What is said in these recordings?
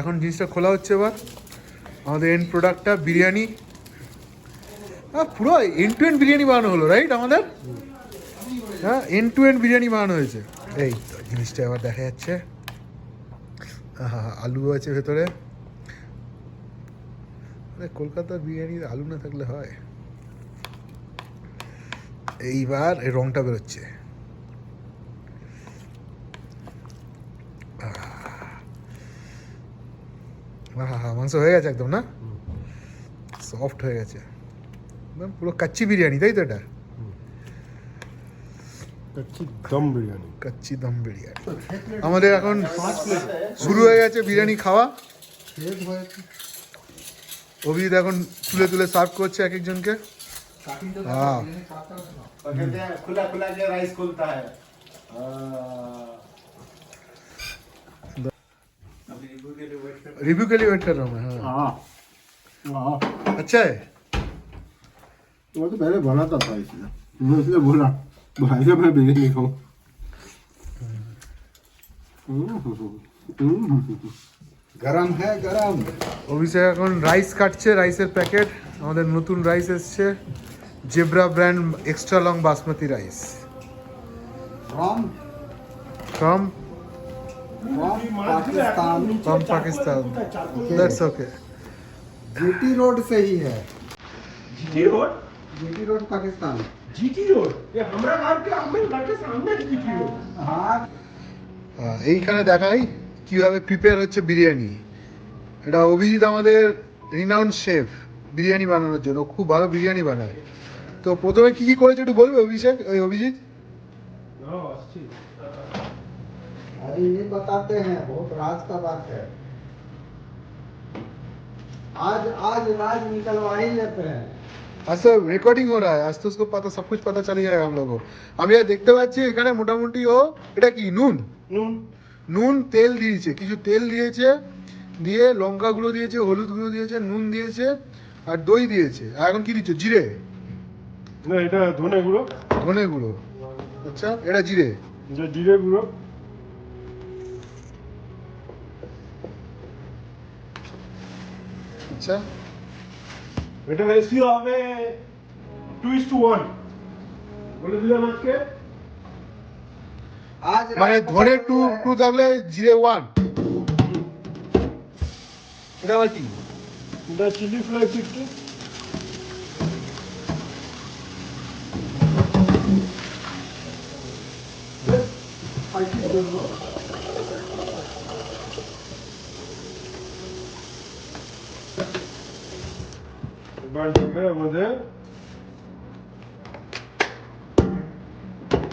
এখন জিনিসটা খোলা হচ্ছে এবার। আমাদের এন্ড প্রোডাক্টটা বিরিয়ানি। হ্যাঁ পুরো এন্ড টু এন্ড বিরিয়ানি বানানো হলো রাইট আমাদের? হ্যাঁ এন্ড টু এন্ড বিরিয়ানি বানানো হয়েছে। এই জিনিসটা এবার দেখা যাচ্ছে। আলু আছে ভেতরে। আরে, কলকাতার বিরিয়ানির আলু না থাকলে হয়। এইবার এই রংটা বেরোচ্ছে হ্যাঁ হ্যাঁ মাংস হয়ে গেছে একদম না? সফট হয়ে গেছে। একদম পুরো কাচ্চি বিরিয়ানি তাই তো এটা? দম বিরিয়ানি। কাচ্চি দম বিরিয়ানি। আমাদের এখন শুরু হয়ে গেছে বিরিয়ানি খাওয়া। অভিজিৎ এখন তুলে তুলে সার্ভ করছে এক একজনকে। হ্যাঁ খুলা খুলা রাইস খুলতা হ্যাঁ। रिव्यू के लिए वेट कर रहा हूँ मैं हाँ हाँ हाँ अच्छा है वो तो पहले बनाता था इसलिए मैं इसलिए बोला भाई से मैं बिरयानी खाऊं गरम है गरम অভিষেক এখন রাইস কাটছে রাইসের প্যাকেট আমাদের নতুন রাইস এসছে zebra brand extra long basmati rice from from from Pakistan from Pakistan that's okay GT road से ही है GT road GT road Pakistan GT road ये हमारा घर के हमारे घर के सामने है जीटी रोड हाँ আহ, এইখানে দেখাই কিভাবে প্রিপেয়ার হচ্ছে বিরিয়ানি এটা অভিজিৎ আমাদের রিনাউন্ড শেফ বিরিয়ানি বানানোর জন্য ও খুব ভালো বিরিয়ানি বানায় তো প্রথমে কি কি করেছে একটু বলবে অভিষেক ওই অভিজিৎ अरे ये बताते हैं बहुत राज का बात है आज आज राज निकलवा ही लेते हैं आज तो রেকর্ডিং हो रहा है आज तो उसको पता सब कुछ पता चल जाएगा हम लोग को আমি আর দেখতে পাচ্ছি এখানে মোটামুটি ও এটা কি নুন नून নুন তেল দিয়েছে কিছু তেল দিয়েছে দিয়ে লঙ্কা গুঁড়ো দিয়েছে হলুদ গুঁড়ো দিয়েছে নুন দিয়েছে আর দই দিয়েছে আর এখন কি দিচ্ছে জিরে না এটা ধনে গুঁড়ো ধনে গুঁড়ো আচ্ছা এটা জিরে যে জিরে গুঁড়ো আচ্ছা। এটা রেশিও হবে 2 ইস টু 1 বলে দিলাম আজকে। আজ মানে ধরে টু টু থাকলে জিরো ওয়ান এটা বলছি কি? এটা চিলি ফ্লাই পিকটা I think keep doing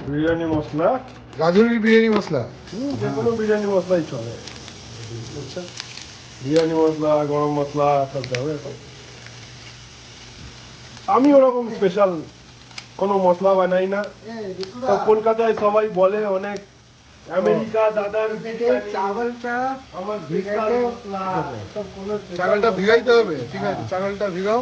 biryani masala. যে কোনো বিরিয়ানি মশলাই চলে। বিরিয়ানি মশলা গরম মশলা সব যাবে আমি ওরকম স্পেশাল কোনো মশলা বানাই না। তো কলকাতায় সবাই বলে অনেক আমেরিকা দাদার চালটা ভিগাইতে হবে। ঠিক আছে চালটা ভিগাও।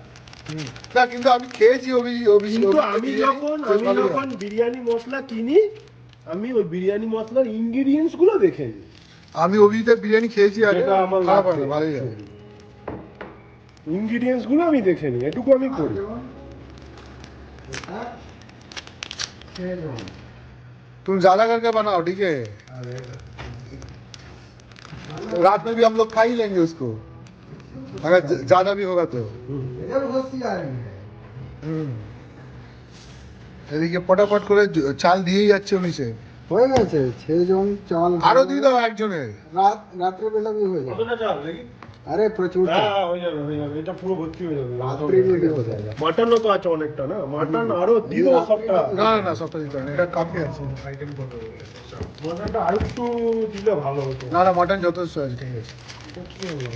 না কিন্তু আমি খেয়েছি অভিজিৎ অভিজিৎ কিন্তু অভিজিৎ আমি বিরিয়ানি, যখন বেশ আমি ভালোই যখন হয়। বিরিয়ানি মশলা কিনি আমি ওই বিরিয়ানি মশলার ইনগ্রিডিয়েন্টস গুলো দেখে নিই আমি অভিজিতের বিরিয়ানি খেয়েছি আগে যেটা আমার খারাপ হয় লাগবে। না, ভালোই হয় ইনগ্রিডিয়েন্টস গুলো আমি দেখে নিই এটুকু আমি করি हाँ? छह जौन तुम ज्यादा करके बनाओ ठीक है रात में भी हम लोग खा ही लेंगे उसको अगर ज- ज्यादा भी होगा तो এদিকে পটাপট করে চাল দিয়েই যাচ্ছে উনিশে। হয়ে গেছে ছেজন চাল আরও দিয়ে দাও একজনের। রাত রাত্রে বেলা হয়ে যাবে। কতটা চাল নাকি আরে প্রচুর হ্যাঁ, হয়ে যাবে এটা পুরো ভর্তি হয়ে যাবে। রাত্রে বেলা হয়ে যাবে মাটনও তো আছে অনেকটা না? মাটন আরও দিয়ে দাও সবটা। না না সবটা দিতে হবে এটা কাপে আছে। আইটেম করতে হবে মাটনটা আরেকটু দিলে ভালো হতো। না না মাটন যথেষ্ট আছে। ঠিক আছে কি হলো?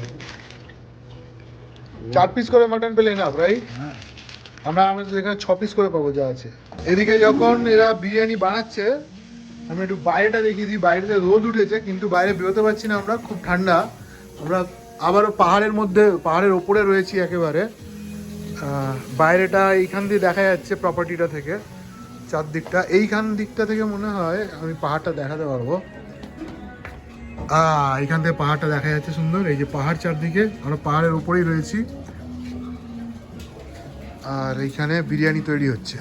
চার পিস করে মাটন পেলে না রাইট আমরা আমাদের এখানে ছ পিস করে পাবো যা আছে। এদিকে যখন এরা বিরিয়ানি বানাচ্ছে, আমি একটু বাইরেটা দেখিয়ে দিই। বাইরেতে রোদ উঠেছে, কিন্তু বাইরে বেরোতে পারছি না আমরা, খুব ঠান্ডা। আমরা আবারও পাহাড়ের মধ্যে, পাহাড়ের ওপরে রয়েছি একেবারে। বাইরেটা এইখান দিয়ে দেখা যাচ্ছে প্রপার্টিটা থেকে, চারদিকটা। এইখান দিকটা থেকে মনে হয় আমি পাহাড়টা দেখাতে পারব। আহ এইখান থেকে পাহাড়টা দেখা যাচ্ছে সুন্দর। এই যে পাহাড় চারদিকে আমরা পাহাড়ের উপরেই রয়েছি। আর এইখানে বিরিয়ানি তৈরি হচ্ছে।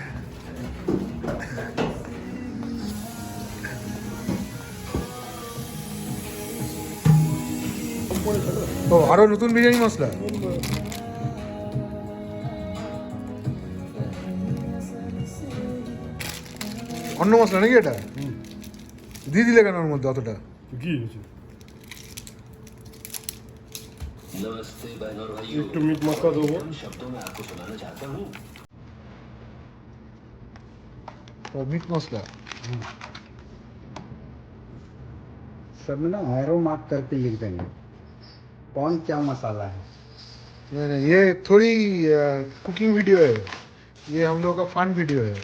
ও আরও নতুন বিরিয়ানি মশলা? অন্য মশলা নাকি এটা? দিয়ে দিলে কেন ওর মধ্যে অতটা? नमस्ते टू तो मौका दो। शब्दों में आपको सुनाना चाहता हूँ। मीट मसला। हम्म। सब ना आयरो मार्क करके लिख देंगे। कौन क्या मसाला है? ये थोड़ी कुकिंग वीडियो है। ये हम लोग का फन वीडियो है।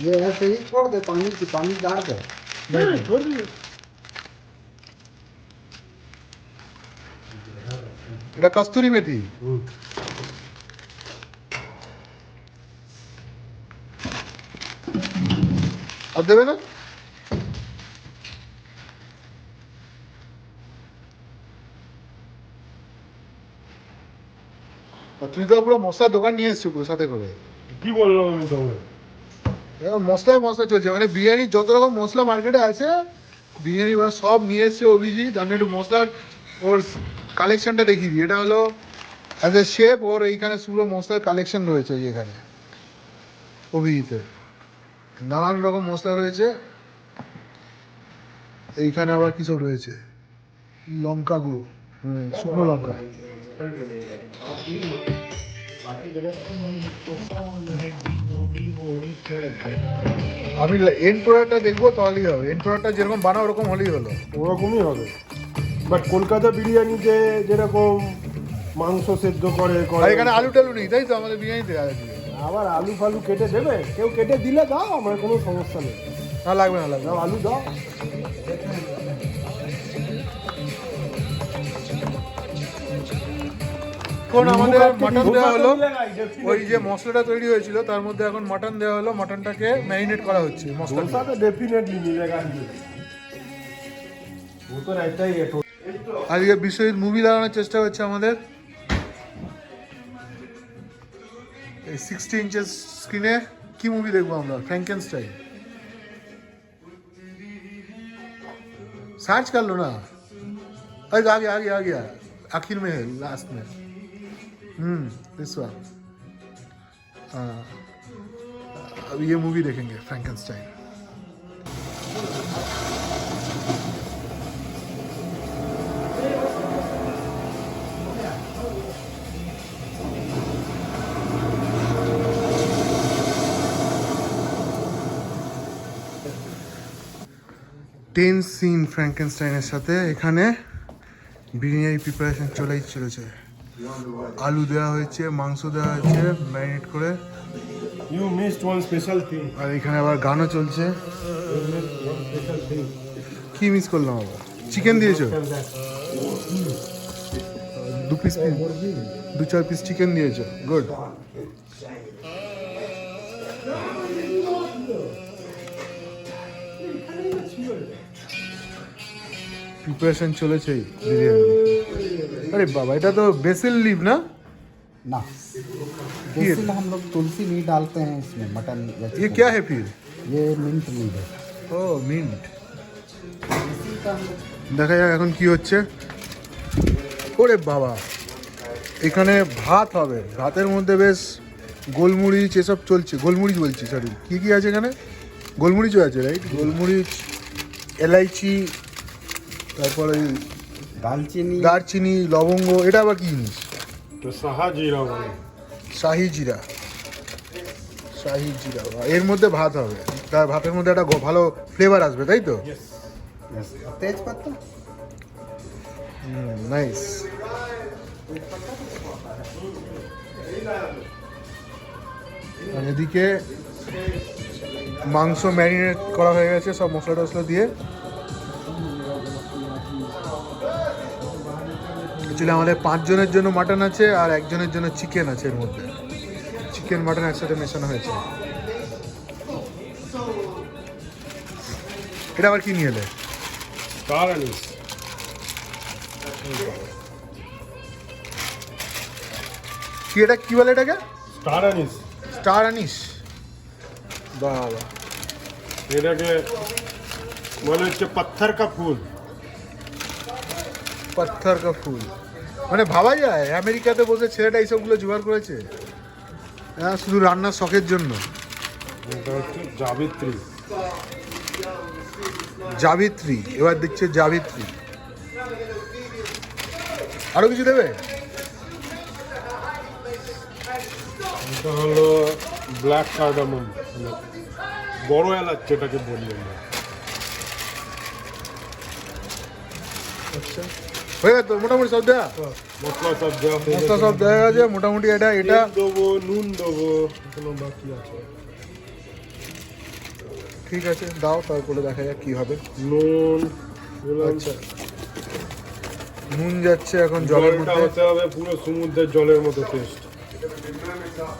ये ऐसे ही छोड़ दे पानी की पानी डाल दे। छोड़ दे এটা কস্তুরি মেথি। আর দেবে না? তুই তো পুরো মশলার দোকান নিয়ে এসছিস পুরো সাথে করে। কি বললাম আমি এবার মশলায় মশলা চলছে। মানে বিরিয়ানির যত রকম মশলা মার্কেটে আছে বিরিয়ানি সব নিয়ে এসছে অভিজিৎ আমি একটু মশলার ওর কালেকশনটা দেখিয়ে দিই। এটা হলো অ্যাজ এ শেপ ওর এইখানে পুরো মশলার কালেকশন রয়েছে এখানে, অভিজিতের। নানান রকম মশলা রয়েছে। এইখানে আবার কিছু রয়েছে? লঙ্কা গুঁড়ো শুকনো লঙ্কা। আমি এন্ড প্রোডাক্টটা দেখব তাহলেই হবে। এন্ড প্রোডাক্টটা যেরকম বানাও, ওরকম হলেই হলো। ওরকমই হবে। বাট কলকাতা বিরিয়ানিতে যেরকম মাংস সেদ্ধ করে করে আর এখানে আলু টালু নেই তাই তো আমাদের বিরিয়ানিতে আজকে আবার আলু ফালু কেটে দেবে কেউ কেটে দিলে দাও আমার কোনো সমস্যা নেই না লাগবে না লাগবে না। দাও আলু দাও এখন আমাদের মাটন দেওয়া হলো Definitely. ওই যে মশলাটা তৈরি হয়েছিল তার মধ্যে এখন মাটন দেওয়া হলো মাটনটাকে ম্যারিনেট করা হচ্ছে মশলা डोसा तो डेफिनेटली मिलेगा ही वो तो रहता ही है আজকে বিশ্বজিৎ মুভি লাগানোর চেষ্টা হচ্ছে আমাদের এই সিক্সটি ইঞ্চেস স্ক্রিনে কি মুভি দেখবো আমরা ফ্র্যাঙ্কেন স্টাইল सर्च कर लो ना अरे आ गया आ गया आ गया आखिर में है लास्ट में हम्म दिस वन हाँ अब ये मूवी देखेंगे फ्रैंकन स्टाइल টেন সিন ফ্র্যাঙ্কেনস্টাইনের সাথে এখানে বিরিয়ানি প্রিপারেশন চলেই চলেছে। আলু দেওয়া হয়েছে মাংস দেওয়া হয়েছে ম্যারিনেট করে। Special thing. আর এখানে আবার গানও চলছে. কি মিস করলাম আবার? চিকেন দিয়েছ? দু পিস দু চার পিস চিকেন দিয়েছ। গুড প্রিপারেশন চলেছে বিরিয়ানি আরে বাবা এটা তো বেসিল লিভ না ना बेसिल हम लोग तुलसी नहीं डालते हैं इसमें मटन या ये चिकन। क्या है फिर ये मिंट लीव है ও মিন্ট দেখা যাক এখন কি হচ্ছে ওরে বাবা এখানে ভাত হবে ভাতের মধ্যে বেশ গোলমরিচ এসব চলছে গোলমরিচ বলছি সরি কি কি আছে এখানে গোলমরিচও আছে রাইট গোলমরিচ এলাইচি তারপরে ওই দালচিনি দারচিনি লবঙ্গ এটা আবার কি জিনিস? তো সাহা জিরা বলে। শাহি জিরা। শাহি জিরা এর মধ্যে ভাত হবে। তার ভাতের মধ্যে একটা ভালো ফ্লেভার আসবে তাই তো? নাইস এদিকে মাংস ম্যারিনেট করা হয়ে গেছে সব মশলা টসলা দিয়ে। অ্যাকচুয়ালি আমাদের পাঁচজনের জন্য মাটন আছে আর একজনের জন্য চিকেন আছে এর মধ্যে। চিকেন মাটন একসাথে মেশানো হয়েছে। এটা আবার কি নিয়ে এলে? কি এটা কি বলে এটাকে? স্টার আনিস স্টার আনিস বাবা এটাকে বলে হচ্ছে পাথর কা ফুল। পাথর কা ফুল। মানে ভাবা যায় আমেরিকাতে বসে ছেলেটা এইসবগুলো জোগাড় করেছে। হ্যাঁ শুধু রান্নার শখের জন্য। জাবিত্রী। জাবিত্রী এবার দিচ্ছে জাবিত্রী। আরও কিছু দেবে? এটা হলো ব্ল্যাক কার্ডামন মানে বড় এলাচ যেটাকে বলি আমরা। আচ্ছা। হয়ে তো মোটামুটি সব দেওয়া মশলা সব দেওয়া মশলা সব দেওয়া গেছে মোটামুটি এটা এটা। তেল দেবো নুন দেবো বাকি আছে। ঠিক আছে দাও তারপরে দেখা যাক কি হবে। নুন আচ্ছা। নুন যাচ্ছে এখন জলের মধ্যে। হতে হবে পুরো সমুদ্রের জলের মতো টেস্ট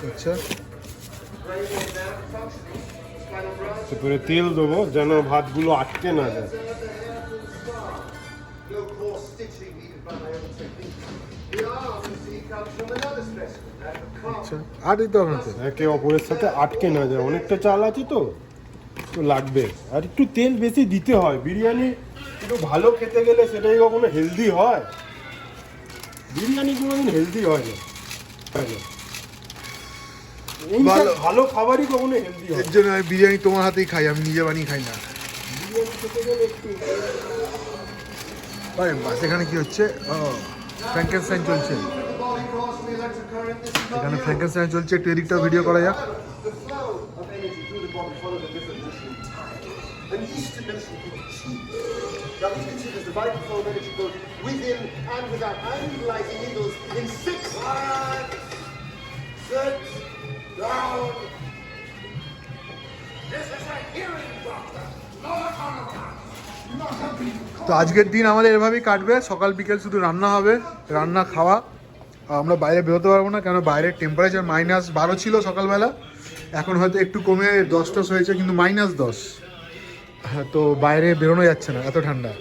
আচ্ছা। তারপরে তেল দেবো যেন ভাতগুলো আটকে না যায়। আচ্ছা হবে তো একে অপরের সাথে আটকে না যায় অনেকটা চাল আছে তো তো লাগবে। আর একটু তেল বেশি দিতে হয়। বিরিয়ানি একটু ভালো খেতে গেলে সেটাই কখনো হেলদি হয়। বিরিয়ানি কোনোদিন হেলদি হয় না। ভালো। ভালো খাবারই কখনো হেলদি হয় এর জন্য আমি বিরিয়ানি তোমার হাতেই খাই আমি নিজে বানিয়ে খাই না। বিরিয়ানি খেতে গেলে একটু আরে বাস এখানে কি হচ্ছে? ও। ফ্র্যাঙ্কেনস্টাইন চলছে। এখানে ফ্র্যাঙ্কেনস্টাইন চলছে, একটু এদিকটা ভিডিও করা যাক। তো আজকের দিন আমাদের এভাবেই কাটবে। সকাল বিকেল শুধু রান্না হবে, রান্না, খাওয়া। আমরা বাইরে বেরোতে পারব না কেন বাইরের টেম্পারেচার মাইনাস বারো ছিল সকালবেলা। এখন হয়তো একটু কমে দশ টস হয়েছে, কিন্তু মাইনাস দশ। হ্যাঁ তো বাইরে বেরোনো যাচ্ছে না, এত ঠান্ডা।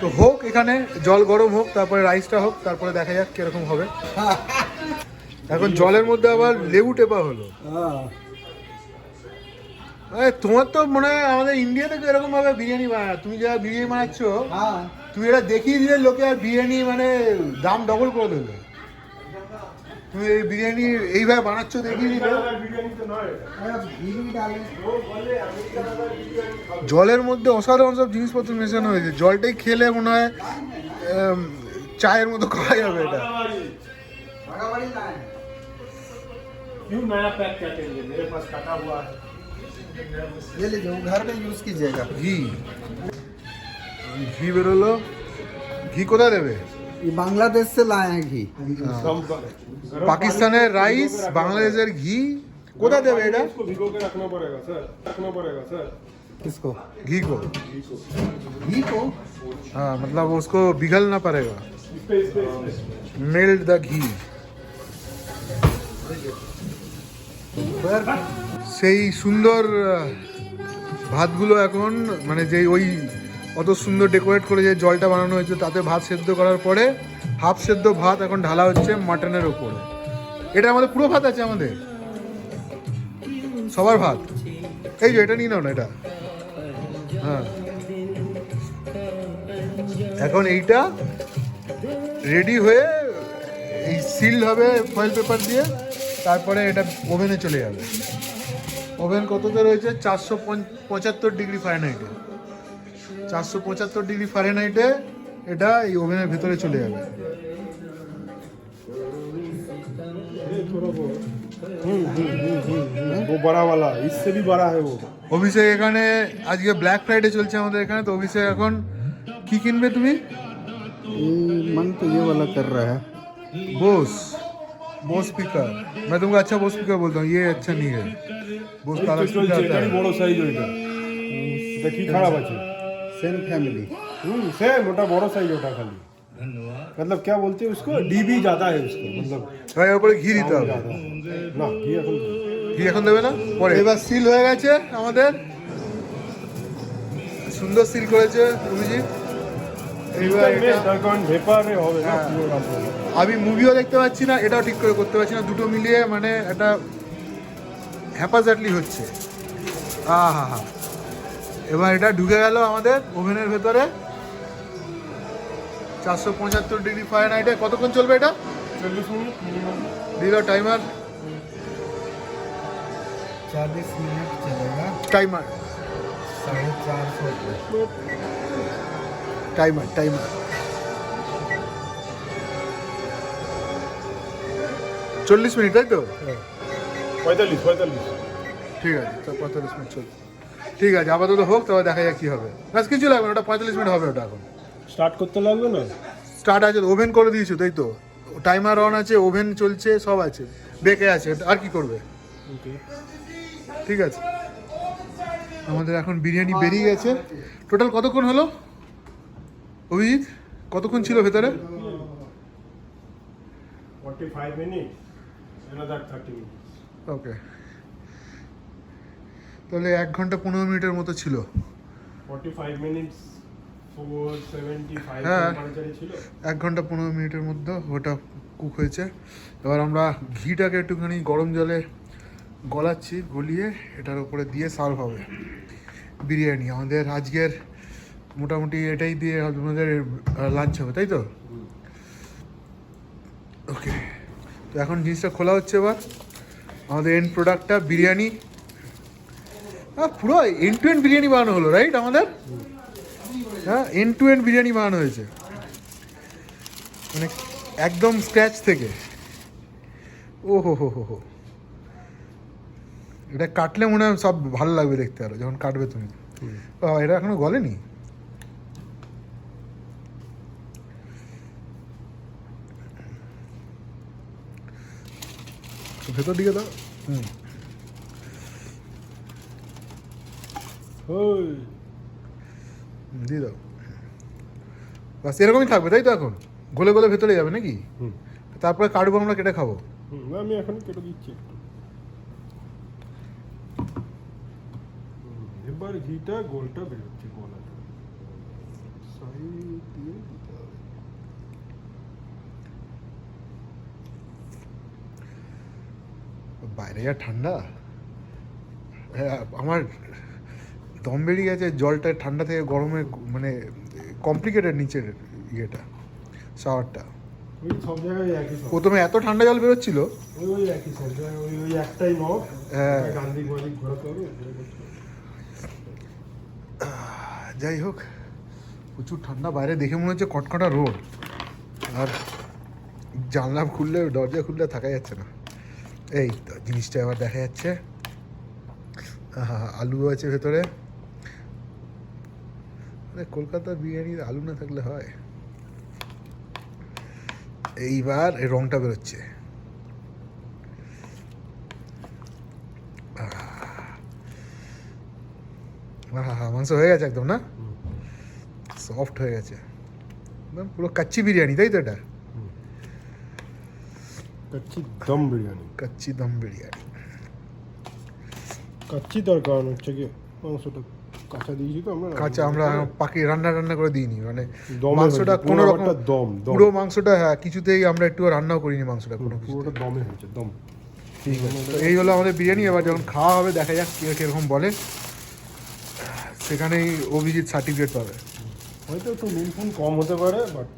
তো হোক, এখানে জল গরম হোক, তারপরে রাইসটা হোক, তারপরে দেখা যাক কীরকম হবে। এখন জলের মধ্যে আবার লেবু টেপা হলো। তোমার তো মনে হয় আমাদের ইন্ডিয়াতে এরকম ভাবে বিরিয়ানি বানায়, তুমি যা বিরিয়ানি বানাচ্ছ हाँ তুমি এটা দেখিয়ে দিলে লোকে আর বিরিয়ানি মানে দাম ডবল করে দেবে তুমি এই বিরিয়ানি এইভাবে বানাচ্ছ দেখিয়ে দিলে বিরিয়ানি তো নয় अब घी भी डालें জলের মধ্যে অসাধারণ সব জিনিসপত্র মেশানো হয়েছে জলটাই খেলে মনে হয় আম, চায়ের মতো খাওয়া যাবে এটা बड़ी लाए क्यों नया पैक क्या करेंगे मेरे पास कटा हुआ है ये लीजिए वो घर में यूज़ कीजिएगा ঘি ঘি বেরোলো ঘি কোথায় দেবে ये बांग्लादेश से लाए हैं घी कम পাকিস্তানের রাইস বাংলাদেশের ঘি কোথায় দেবে এটা इसको भिगो के रखना पड़ेगा सर रखना पड़ेगा सर किसको घी को घी को हाँ मतलब उसको पिघलना पड़ेगा इस पे इस पे इस पे মেল্ট দ্য ঘি সেই সুন্দর আহ, ভাতগুলো এখন মানে যে ওই অত সুন্দর ডেকোরেট করে যে জলটা বানানো হয়েছে, তাতে ভাত সেদ্ধ করার পরে হাফ সেদ্ধ ভাত এখন ঢালা হচ্ছে মাটনের ওপরে। এটা আমাদের পুরো ভাত আছে আমাদের? সবার ভাত? এই যে, এটা নিয়ে নাও না, এটা। হ্যাঁ। এখন এইটা রেডি হয়ে এই সিল হবে ফয়েল পেপার দিয়ে, তারপরে এটা ওভেনে চলে যাবে। ওভেন কততে রয়েছে? চারশো পঁচাত্তর ডিগ্রি ফারেনহাইটে চারশো পঁচাত্তর ডিগ্রি ফারেনহাইটে এটা এই ওভেনের ভেতরে চলে যাবে ये थोड़ा वो हम्म, हम्म, हम्म, हम्म, हम्म, वो बड़ा वाला इससे भी बड़ा है वो অভিষেক এখানে আজকে ব্ল্যাক ফ্রাইডে চলছে আমাদের এখানে তো অভিষেক এখন কি কিনবে তুমি ये मन तो ये वाला कर रहा है बोस बोस स्पीकर मैं तुमको अच्छा बोस स्पीकर बोलता हूँ ये अच्छा नहीं है बोस এই का তো अलग চলছে स्पीकर आता এটাই है বড় সাইজ ওইটা এটা কি খারাপ আছে सेम फैमिली हम्म सेम ওটা বড় সাইজ ওটা খালি मतलब क्या बोलते हैं उसको डीबी ज्यादा है उसको मतलब ভাই ওর উপরে ঘি দিতে হবে ज्यादा है। না ঘি এখন ঘি এখন দেবে না পরে এবার সিল হয়ে গেছে আমাদের সুন্দর সিল করেছে অভিজিৎ এইবার এইবার এটা তার কারণ ভেপারে হবে না হ্যাঁ। পুরো রাখবে না। আমি মুভিও দেখতে পাচ্ছি না এটাও ঠিক করে করতে পারছি না দুটো মিলিয়ে মানে একটা হ্যাপাজাটলি হচ্ছে আহা হা এবার এটা ঢুকে গেল আমাদের ওভেনের ভেতরে চারশো পঁচাত্তর ডিগ্রি ফারেনহাইটে কতক্ষণ চলবে এটা চল্লিশ মিনিট মিনিমাম দিল টাইমার चालीस मिनट चलेगा টাইমার साढ़े चार सौ पे টাইমার টাইমার চল্লিশ মিনিট তাই তো পঁয়তাল্লিশ পঁয়তাল্লিশ ঠিক আছে তো পঁয়তাল্লিশ মিনিট চল ঠিক আছে আপাতত হোক তবে দেখা যাক কী হবে। ব্যাস কিছু লাগবে না ওটা পঁয়তাল্লিশ মিনিট হবে ওটা এখন। স্টার্ট করতে লাগবে না? স্টার্ট আছে ওভেন করে দিয়েছ তাই তো? টাইমার অন আছে ওভেন চলছে সব আছে বেঁকে আছে আর কি করবে? ঠিক আছে। আমাদের এখন বিরিয়ানি বেরিয়ে গেছে। টোটাল কতক্ষণ হলো? অভিজিৎ কতক্ষণ ছিল ভেতরে? ওকে তাহলে এক ঘণ্টা পনেরো মিনিটের মতো ছিল। হ্যাঁ। এক ঘণ্টা পনেরো মিনিটের মধ্যে ওটা কুক হয়েছে। এবার আমরা ঘিটাকে একটুখানি গরম জলে গলাচ্ছি গলিয়ে এটার উপরে দিয়ে সার্ভ হবে বিরিয়ানি। আমাদের আজকের মোটামুটি এটাই দিয়ে আমাদের লাঞ্চ হবে তাই তো? ওকে তো এখন জিনিসটা খোলা হচ্ছে এবার। আমাদের এন্ড প্রোডাক্টটা বিরিয়ানি। আহ, পুরো এন্ড টু এন্ড বিরিয়ানি বানানো হলো রাইট আমাদের? হ্যাঁ এন্ড টু এন্ড বিরিয়ানি বানানো হয়েছে। মানে একদম স্ক্র্যাচ থেকে। ও হো হো হো এটা কাটলে মনে হয় সব ভালো লাগবে দেখতে আরও যখন কাটবে তুমি। এটা এখনও গলেনি? ভেতর দিকে দাও। হুম ওই হুম, দিয়ে দাও। বাস এরকমই থাকবে তাই তো এখন? গলে গলে ভেতরে যাবে নাকি? হুম। তারপরে কাটবো আমরা কেটে খাব। হুম, আমি এখন কেটে দিচ্ছি এবার ঘিটা গোলটা বেরোচ্ছে গোলাটা সাইড দিয়ে দিতে হবে। বাইরে যা ঠান্ডা। হ্যাঁ আমার দম বেরিয়ে গেছে জলটা ঠান্ডা থেকে গরমে মানে কমপ্লিকেটেড নিচের ইয়েটা শাওয়ারটা সব জায়গায় একই প্রথমে এত ঠান্ডা জল বেরোচ্ছিল। ওই ওই একই সব জায়গায় ওই ওই একটাই নব হ্যাঁ। গান্ধী বাড়ি ঘোরাতে হবে ওই করতে হবে। যাই হোক প্রচুর ঠান্ডা বাইরে দেখে মনে হচ্ছে কটকটা রোড। আর জানলা খুললে দরজা খুললে থাকা যাচ্ছে না। এই জিনিসটা এবার দেখা যাচ্ছে। আলু আছে ভেতরে। আরে কলকাতার বিরিয়ানির আলু না থাকলে হয়? এইবার এই রংটা বেরোচ্ছে। মাংস হয়ে গেছে একদম না? সফট হয়ে গেছে। একদম পুরো কাচ্চি বিরিয়ানি তাই তো এটা? কাচ্চি দম বিরিয়ানি। কাচ্চি দম বিরিয়ানি। কাচ্চি তার কারণ হচ্ছে কি? মাংসটা কাঁচা দিয়েছি তো আমরা। কাঁচা আমরা পাকি রান্না রান্না করে দিইনি মানে মাংসটা কোনো রকম দম, দম। পুরো মাংসটা হ্যাঁ কিছুতেই আমরা একটু রান্নাও করিনি মাংসটা কোনো পুরোটা দমে হয়েছে দম। ঠিক আছে তো এই হলো আমাদের বিরিয়ানি এবার যখন খাওয়া হবে দেখা যাক কে কীরকম বলে। সেখানেই অভিজিৎ সার্টিফিকেট পাবে। হয়তো একটু নুন ফুন কম হতে পারে বাট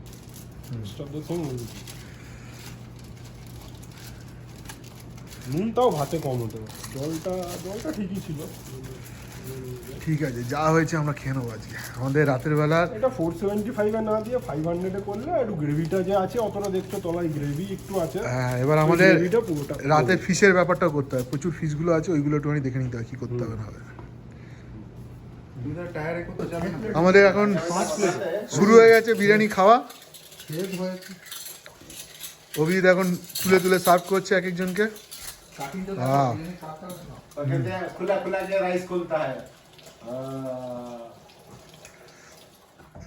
নুনটাও ভাতে কম হতে পারে। জলটা জলটা ঠিকই ছিল। ঠিক আছে যা হয়েছে আমরা খেয়ে নেব আজকে। আমাদের রাতের বেলা এটা ফোর সেভেন্টি ফাইভ না দিয়ে ফাইভ হান্ড্রেডে করলে একটু গ্রেভিটা যে আছে অতটা দেখছ তলায় গ্রেভি একটু আছে। হ্যাঁ এবার আমাদের রাতে ফিশের ব্যাপারটা করতে হয়। প্রচুর ফিশগুলো আছে ওইগুলো একটুখানি দেখে নিতে হয় কী করতে হবে না হবে আমাদের এখন শুরু হয়ে গেছে বিরিয়ানি খাওয়া। অভিজিৎ এখন তুলে তুলে সার্ভ করছে এক একজনকে হ্যাঁ और कहते हैं खुला खुला के राइस खुलता है हाँ।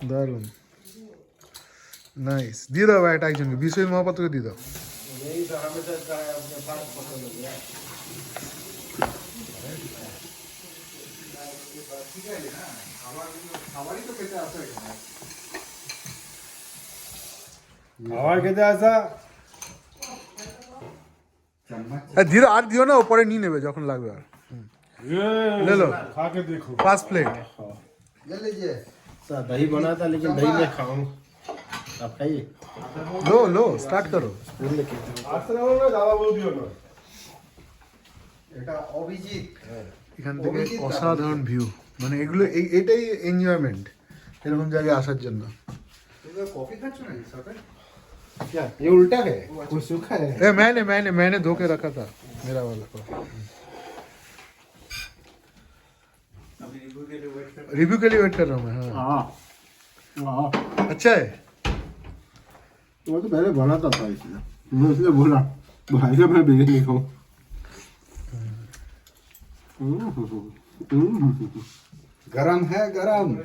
দারুণ নাইস দিয়ে দাও ভাই এটা একজনকে বিশ্বজিৎ মহাপাত্রকে দিয়ে দাও यही तो हमेशा का है अपने पास पसंद हो गया খাবার খেতে আসা चम्मच হ্যাঁ দিয়ে দাও, আর দিও না ও পরে নিয়ে নেবে যখন লাগবে আর ले लो। खा के देखो ফার্স্ট প্লেট ले लीजिए सा दही बना था लेकिन दही मैं खाऊं आप खाइए লো লো স্টার্ট করো আসতে না বলবে দাদা বৌদিও না এটা অভিজিৎ এখান থেকে অসাধারণ ভিউ মানে এগুলো এই এটাই এনজয়মেন্ট এরকম জায়গায় আসার জন্য তুমি কফি খাচ্ছ না সকালে क्या? ये उल्टा है? वो सूखा है? ए मैंने मैंने मैंने धो के रखा था मेरा वाला रिव्यू के लिए वेट कर रहा हूँ मैं हाँ। हाँ। हाँ। अच्छा है? वो तो पहले बनाता था भाई इसलिए। मैं इसलिए बोला भाई का मैं बिरयानी खाऊं। गरम है गरम।